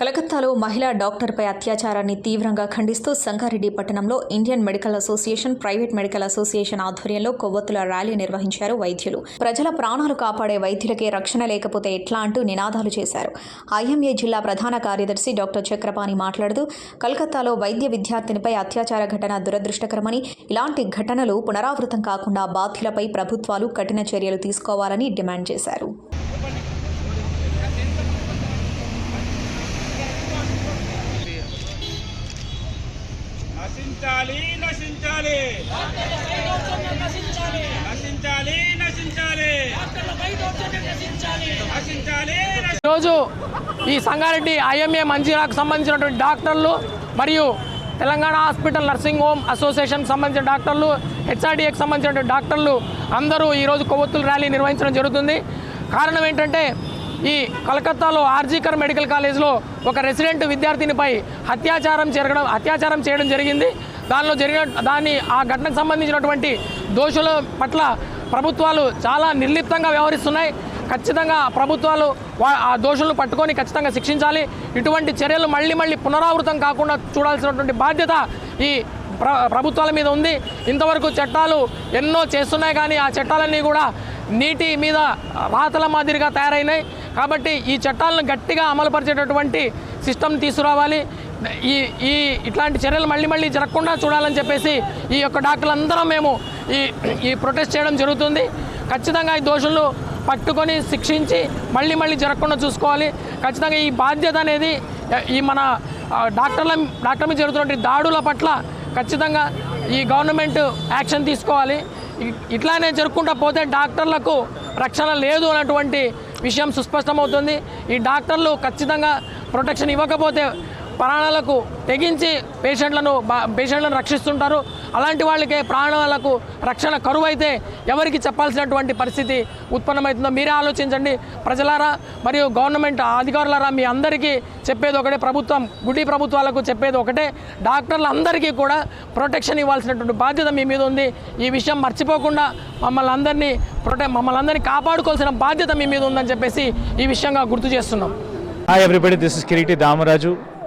కలకత్తాలో మహిళా డాక్టర్పై అత్యాచారాన్ని తీవ్రంగా ఖండిస్తూ సంగారెడ్డి పట్టణంలో Indian medical association private medical association ఆధ్వర్యంలో కొవ్వొత్తుల ర్యాలీ నిర్వహించారు వైద్యులు. ప్రజల ప్రాణాలు కాపాడే వైద్యులకే రక్షణ లేకపోతే ఎట్లా అంటూ నినాదాలు చేశారు. ఐఎంఏ జిల్లా ప్రధాన కార్యదర్శి డాక్టర్ చక్రపాణి మాట్లాడుతూ కలకత్తాలో వైద్య విద్యార్థినిపై అత్యాచార ఘటన దురదృష్టకరమని ఇలాంటి ఘటనలు పునరావృతం కాకుండా బాధ్యులపై ప్రభుత్వాలు కఠిన చర్యలు తీసుకోవాలని డిమాండ్ చేశారు. నశించాలి నశించాలి. నశించాలి నశించాలి. నశించాలి ఈరోజు ఈ సంగారెడ్డి ఐఎంఏ మంజీరాకు సంబంధించినటువంటి డాక్టర్లు మరియు Telangana hospital nursing home association సంబంధించిన డాక్టర్లు హెచ్ఆర్డీఏకి సంబంధించినటువంటి డాక్టర్లు అందరూ ఈరోజు కొవ్వొత్తుల ర్యాలీ నిర్వహించడం జరుగుతుంది. కారణం ఏంటంటే ఈ కలకత్తాలో ఆర్జీకర్ మెడికల్ కాలేజ్లో ఒక రెసిడెంట్ విద్యార్థినిపై అత్యాచారం జరగడం అత్యాచారం చేయడం జరిగింది. దానిలో జరిగిన దాన్ని ఆ ఘటనకు సంబంధించినటువంటి దోషుల పట్ల ప్రభుత్వాలు చాలా నిర్లిప్తంగా వ్యవహరిస్తున్నాయి. ఖచ్చితంగా ప్రభుత్వాలు వా- ఆ దోషులను పట్టుకొని ఖచ్చితంగా శిక్షించాలి. ఇటువంటి చర్యలు మళ్ళీ మళ్ళీ పునరావృతం కాకుండా చూడాల్సినటువంటి బాధ్యత ఈ ప్ర ప్రభుత్వాల మీద ఉంది. ఇంతవరకు చట్టాలు ఎన్నో చేస్తున్నాయి కానీ ఆ చట్టాలన్నీ కూడా నీటి మీద రాతల మాదిరిగా తయారైనాయి. కాబట్టి ఈ చట్టాలను గట్టిగా అమలుపరిచేటటువంటి సిస్టమ్ తీసుకురావాలి. ఈ ఈ ఇట్లాంటి చర్యలు మళ్ళీ మళ్ళీ జరగకుండా చూడాలని చెప్పేసి ఈ యొక్క డాక్టర్లందరం మేము ఈ ఈ ప్రొటెస్ట్ చేయడం జరుగుతుంది. ఖచ్చితంగా ఈ దోషులను పట్టుకొని శిక్షించి మళ్ళీ మళ్ళీ జరగకుండా చూసుకోవాలి. ఖచ్చితంగా ఈ బాధ్యత అనేది ఈ మన డాక్టర్ల డాక్టర్ మీద జరుగుతున్నటువంటి దాడుల పట్ల ఖచ్చితంగా ఈ గవర్నమెంట్ యాక్షన్ తీసుకోవాలి. ఇట్లానే జరుపుకుంటా పోతే డాక్టర్లకు రక్షణ లేదు అన్నటువంటి విషయం సుస్పష్టమవుతుంది. ఈ డాక్టర్లు ఖచ్చితంగా ప్రొటెక్షన్ ఇవ్వకపోతే ప్రాణాలకు తెగించి పేషెంట్లను పేషెంట్లను రక్షిస్తుంటారు. అలాంటి వాళ్ళకే ప్రాణాలకు రక్షణ కరువు అయితే ఎవరికి చెప్పాల్సినటువంటి పరిస్థితి ఉత్పన్నమవుతుందో మీరే ఆలోచించండి. ప్రజలారా మరియు గవర్నమెంట్ అధికారులారా మీ అందరికీ చెప్పేది ఒకటే ప్రభుత్వం గుడి ప్రభుత్వాలకు చెప్పేది ఒకటే. డాక్టర్లందరికీ కూడా ప్రొటెక్షన్ ఇవ్వాల్సినటువంటి బాధ్యత మీ మీద ఉంది. ఈ విషయం మర్చిపోకుండా మమ్మల్ని అందరినీ ప్రొటె మమ్మల్ని అందరినీ కాపాడుకోవాల్సిన బాధ్యత మీ మీద ఉందని చెప్పేసి ఈ విషయంగా గుర్తు చేస్తున్నాం. Hi everybody this is Kireeti Damaraju